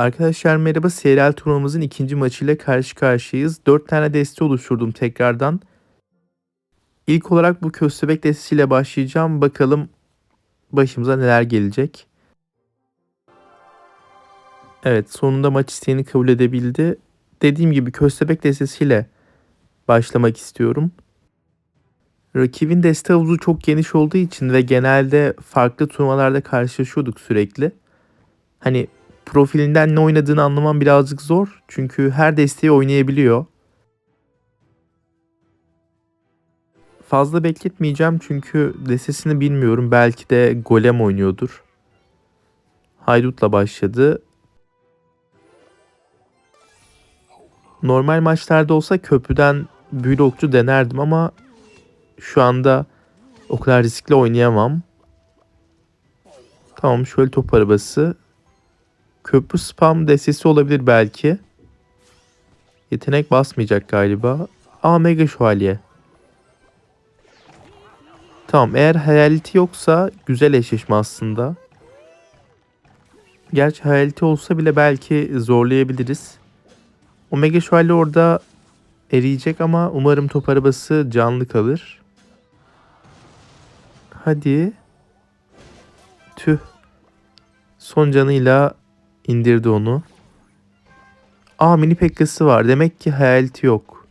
Arkadaşlar merhaba. Serial turnuvamızın ikinci maçıyla karşı karşıyayız. Dört tane deste oluşturdum tekrardan. İlk olarak bu köstebek destesiyle başlayacağım. Bakalım başımıza neler gelecek. Evet sonunda maç isteğini kabul edebildi. Dediğim gibi köstebek destesiyle başlamak istiyorum. Rakibin deste havuzu çok geniş olduğu için ve genelde farklı turnuvalarda karşılaşıyorduk sürekli. Hani profilinden ne oynadığını anlamam birazcık zor. Çünkü her desteği oynayabiliyor. Fazla bekletmeyeceğim çünkü destesini bilmiyorum. Belki de golem oynuyordur. Haydut'la başladı. Normal maçlarda olsa köprüden büyülü okçu denerdim ama şu anda o kadar riskli oynayamam. Tamam şöyle top arabası. Köprü spam destesi olabilir belki. Yetenek basmayacak galiba. Aa mega şövalye. Tamam eğer hayaleti yoksa güzel eşleşme aslında. Gerçi hayaleti olsa bile belki zorlayabiliriz. Omega şövalye orada eriyecek ama umarım top arabası canlı kalır. Hadi. Tüh. Son canıyla indirdi onu. Aa mini pekkası var. Demek ki hayaleti yok.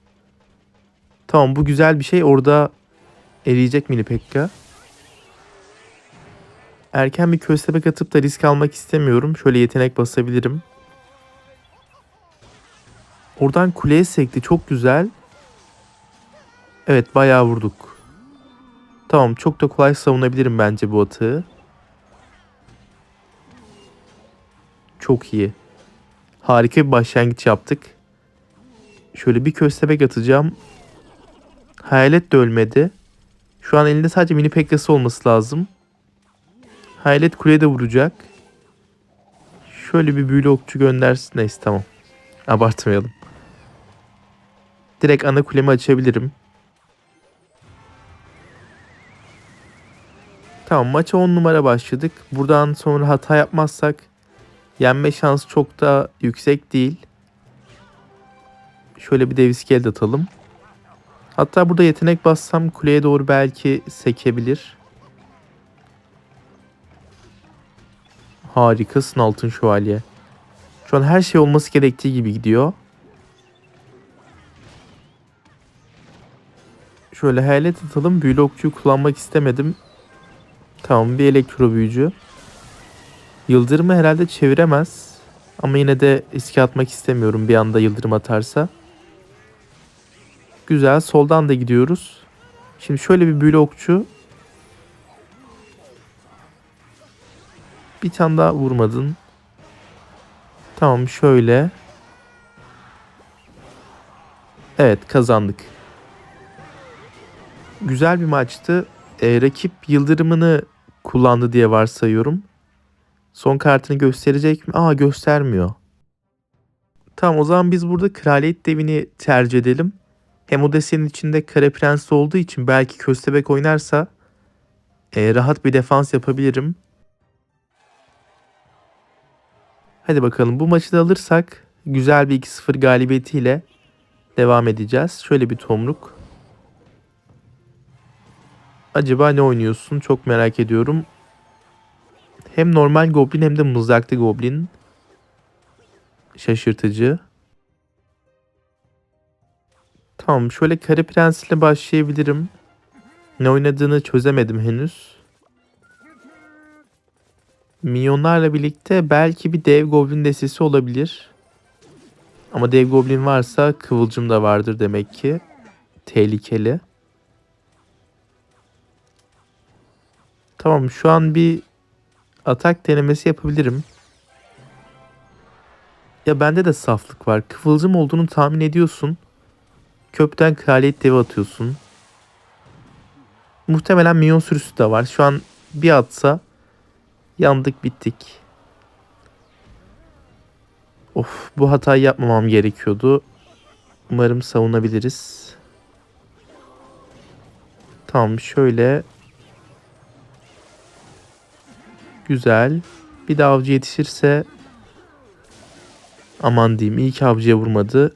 Tamam bu güzel bir şey. Orada eriyecek mini pekka. Erken bir köstebek atıp da risk almak istemiyorum. Şöyle yetenek basabilirim. Oradan kuleye sekti. Çok güzel. Evet bayağı vurduk. Tamam çok da kolay savunabilirim bence bu atığı. Çok iyi. Harika bir başlangıç yaptık. Şöyle bir köstebek atacağım. Hayalet de ölmedi. Şu an elinde sadece mini pekkası olması lazım. Hayalet kuleye de vuracak. Şöyle bir büyülü okçu göndersin. Neyse tamam. Abartmayalım. Direkt ana kulemi açabilirim. Tamam maça 10 numara başladık. Buradan sonra hata yapmazsak yenme şansı çok da yüksek değil. Şöyle bir dev iskelet atalım. Hatta burada yetenek bassam kuleye doğru belki sekebilir. Harikasın altın şövalye. Şu an her şey olması gerektiği gibi gidiyor. Şöyle hayalet atalım. Büyülü okçuyu kullanmak istemedim. Tamam bir elektro büyücü. Yıldırımı herhalde çeviremez. Ama yine de riske atmak istemiyorum bir anda yıldırım atarsa. Güzel. Soldan da gidiyoruz. Şimdi şöyle bir büyülü okçu. Bir tane daha vurmadın. Tamam şöyle. Evet kazandık. Güzel bir maçtı. Ee, rakip yıldırımını kullandı diye varsayıyorum. Son kartını gösterecek mi? Aa göstermiyor. Tamam o zaman biz burada kraliyet devini tercih edelim. Hem o desenin içinde kare prens olduğu için belki köstebek oynarsa e, rahat bir defans yapabilirim. Hadi bakalım bu maçı da alırsak güzel bir 2-0 galibiyetiyle devam edeceğiz. Şöyle bir tomruk. Acaba ne oynuyorsun? Çok merak ediyorum. Hem normal goblin hem de mızraklı goblin. Şaşırtıcı. Tamam şöyle Kare Prens ile başlayabilirim. Ne oynadığını çözemedim henüz. Minyonlarla birlikte belki bir dev goblin destesi olabilir. Ama dev goblin varsa kıvılcım da vardır demek ki. Tehlikeli. Tamam şu an bir atak denemesi yapabilirim. Ya bende de saflık var. Kıvılcım olduğunu tahmin ediyorsun. Köpten kraliyet devi atıyorsun. Muhtemelen minyon sürüsü de var. Şu an bir atsa yandık bittik. Of bu hatayı yapmamam gerekiyordu. Umarım savunabiliriz. Tamam şöyle. Güzel. Bir de avcı yetişirse Aman diyeyim iyi ki avcıya vurmadı.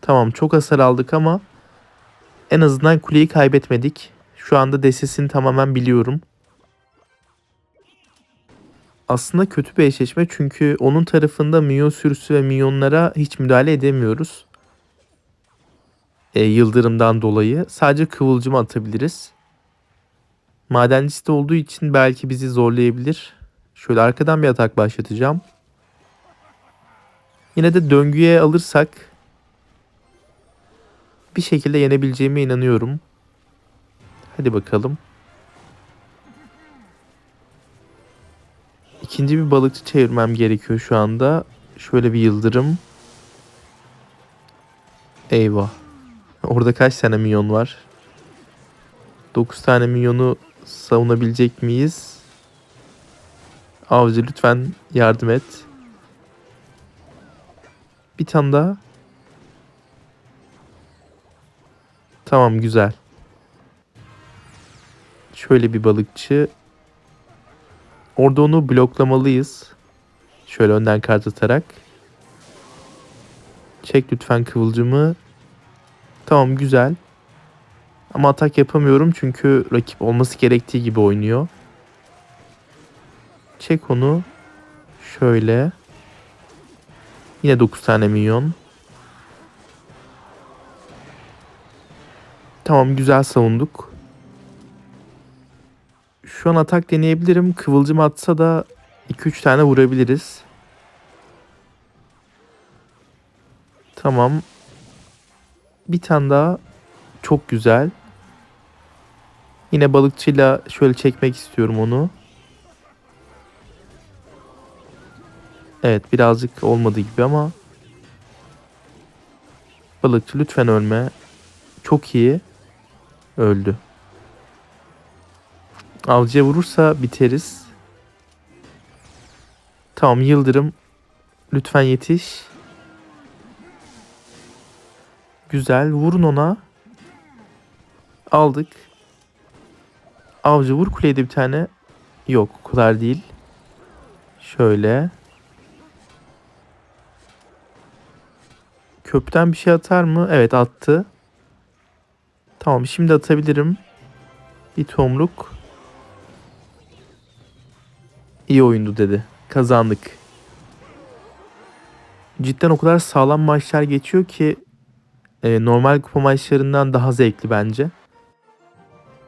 Tamam çok hasar aldık ama en azından kuleyi kaybetmedik. Şu anda desesini tamamen biliyorum. Aslında kötü bir eşleşme çünkü onun tarafında minyon sürüsü ve minyonlara hiç müdahale edemiyoruz. E, yıldırımdan dolayı sadece kıvılcım atabiliriz. Madencisi de olduğu için belki bizi zorlayabilir. Şöyle arkadan bir atak başlatacağım. Yine de döngüye alırsak bir şekilde yenebileceğime inanıyorum. Hadi bakalım. İkinci bir balıkçı çevirmem gerekiyor şu anda. Şöyle bir yıldırım. Eyvah. Orada kaç tane minyon var? 9 tane minyonu savunabilecek miyiz? Avcı lütfen yardım et. Bir tane daha. Tamam güzel. Şöyle bir balıkçı. Orada onu bloklamalıyız. Şöyle önden kart atarak. Çek lütfen kıvılcımı. Tamam güzel. Ama atak yapamıyorum çünkü rakip olması gerektiği gibi oynuyor. Çek onu. Şöyle. Yine 9 tane milyon. Tamam güzel savunduk. Şu an atak deneyebilirim. Kıvılcım atsa da 2-3 tane vurabiliriz. Tamam. Bir tane daha. Çok güzel. Yine balıkçıyla şöyle çekmek istiyorum onu. Evet birazcık olmadı gibi ama. Balıkçı lütfen ölme. Çok iyi. Öldü. Avcıya vurursa biteriz. Tamam Yıldırım. Lütfen yetiş. Güzel. Vurun ona. Aldık. Avcı vur kuleyde bir tane. Yok o kadar değil. Şöyle. Köprüden bir şey atar mı? Evet attı. Tamam şimdi atabilirim. Bir tomruk. İyi oyundu dedi. Kazandık. Cidden o kadar sağlam maçlar geçiyor ki e, normal kupa maçlarından daha zevkli bence.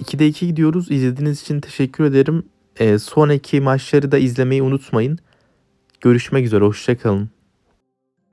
2'de 2 gidiyoruz. İzlediğiniz için teşekkür ederim. E, sonraki maçları da izlemeyi unutmayın. Görüşmek üzere. Hoşçakalın.